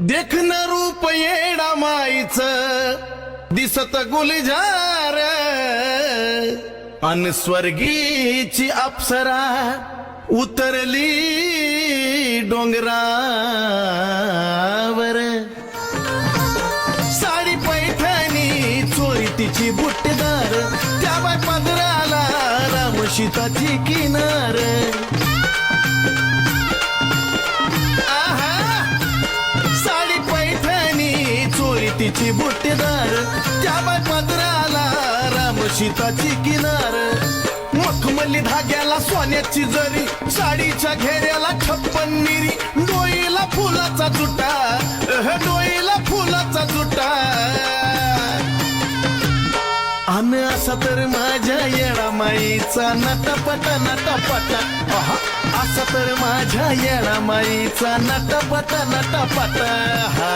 देखन रूप येडा माईच दिसत गुलजार. अन स्वर्गीची अप्सरा उतरली डोंगरावर. साडी पैठणी चोरी तिची बुट्टेदार त्या बाय पदराला रामशिताची किनार. तिची बुट्टेदार त्या बाय पदराला राम सीताची किनार. मखमली धाग्याला सोन्याची जरी साडीच्या घेऱ्याला छप्पन मिरी डोईला फुलाचा जुटा डोईला फुलाचा जुटा. अन असा तर माझ्या येडा माईचा नटपटा नटपटा. असा तर माझ्या येडा माईचा नटपटा नटपटा.